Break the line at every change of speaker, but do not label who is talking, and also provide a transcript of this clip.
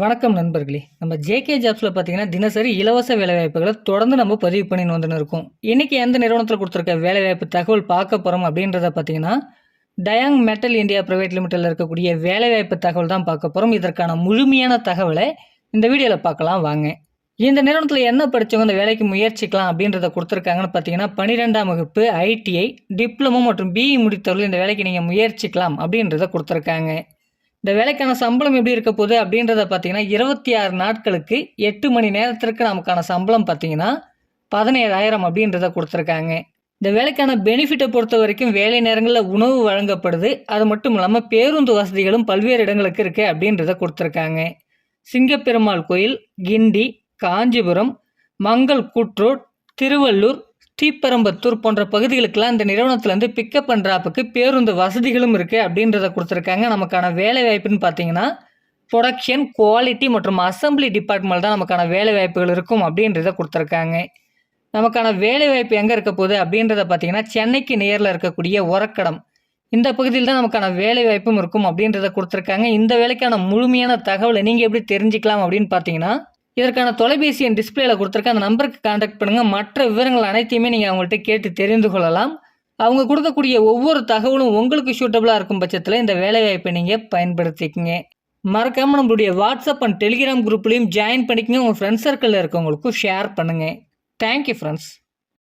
வணக்கம் நண்பர்களே. நம்ம ஜேகே ஜாப்ஸில் பார்த்தீங்கன்னா தினசரி இலவச வேலைவாய்ப்புகளை தொடர்ந்து நம்ம பதிவு பண்ணின்னு வந்துன்னு இருக்கோம். இன்றைக்கி எந்த நிறுவனத்தில் கொடுத்துருக்க வேலைவாய்ப்பு தகவல் பார்க்க போகிறோம் அப்படின்றத பார்த்தீங்கன்னா டயாங் மெட்டல் இந்தியா ப்ரைவேட் லிமிட்டடில் இருக்கக்கூடிய வேலைவாய்ப்பு தகவல் தான் பார்க்க போகிறோம் இதற்கான முழுமையான தகவலை இந்த வீடியோவில் பார்க்கலாம் வாங்க. இந்த நிறுவனத்தில் என்ன படித்தவங்க இந்த வேலைக்கு முயற்சிக்கலாம் அப்படின்றத கொடுத்துருக்காங்கன்னு பார்த்தீங்கன்னா பன்னிரெண்டாம் வகுப்பு ஐடிஐ டிப்ளமோ மற்றும் பிஇ முடித்தவர்கள் இந்த வேலைக்கு நீங்கள் முயற்சிக்கலாம் அப்படின்றத கொடுத்துருக்காங்க. இந்த வேலைக்கான சம்பளம் எப்படி இருக்க போகுது அப்படின்றத பார்த்தீங்கன்னா இருபத்தி ஆறு நாட்களுக்கு எட்டு மணி நேரத்திற்கு நமக்கான சம்பளம் பார்த்தீங்கன்னா பதினேழாயிரம் அப்படின்றத கொடுத்துருக்காங்க. இந்த வேலைக்கான பெனிஃபிட்டை பொறுத்த வரைக்கும் வேலை நேரங்களில் உணவு வழங்கப்படுது. அது மட்டும் இல்லாமல் பேருந்து வசதிகளும் பல்வேறு இடங்களுக்கு இருக்குது அப்படின்றத கொடுத்துருக்காங்க. சிங்கப்பெருமாள் கோயில் கிண்டி காஞ்சிபுரம் மங்கள் கூட்ரோட் திருவள்ளூர் ஸ்ரீபெரும்பத்தூர் போன்ற பகுதிகளுக்கெல்லாம் இந்த நிறுவனத்துலேருந்து பிக்கப் அண்ட் ட்ராப்புக்கு பேருந்து வசதிகளும் இருக்குது அப்படின்றத கொடுத்துருக்காங்க. நமக்கான வேலை வாய்ப்புன்னு பார்த்தீங்கன்னா ப்ரொடக்ஷன் குவாலிட்டி மற்றும் அசம்பிளி டிபார்ட்மெண்ட் தான் நமக்கான வேலை வாய்ப்புகள் இருக்கும் அப்படின்றத கொடுத்துருக்காங்க. நமக்கான வேலை வாய்ப்பு எங்கே இருக்க போகுது அப்படின்றத பார்த்தீங்கன்னா சென்னைக்கு நேரில் இருக்கக்கூடிய உரக்கடம். இந்த பகுதியில் தான் நமக்கான வேலை வாய்ப்பும் இருக்கும் அப்படின்றத கொடுத்துருக்காங்க. இந்த வேலைக்கான முழுமையான தகவலை நீங்கள் எப்படி தெரிஞ்சுக்கலாம் அப்படின்னு பார்த்தீங்கன்னா இதற்கான தொலைபேசி என் டிஸ்பிளேல கொடுத்துருக்க அந்த நம்பருக்கு காண்டாக்ட் பண்ணுங்கள் மற்ற விவரங்கள் அனைத்தையுமே நீங்கள் அவங்கள்ட்ட கேட்டு தெரிந்து கொள்ளலாம். அவங்க கொடுக்கக்கூடிய ஒவ்வொரு தகவலும் உங்களுக்கு சூட்டபுளாக இருக்கும் பட்சத்தில் இந்த வேலைவாய்ப்பை நீங்கள் பயன்படுத்திக்கங்க. மறக்காமல் நம்மளுடைய வாட்ஸ்அப் அண்ட் டெலிகிராம் குரூப்லேயும் ஜாயின் பண்ணிக்கங்க. உங்கள் ஃப்ரெண்ட்ஸ் சர்க்கிளில் இருக்கவங்களுக்கும் ஷேர் பண்ணுங்கள் தேங்க்யூ ஃப்ரெண்ட்ஸ்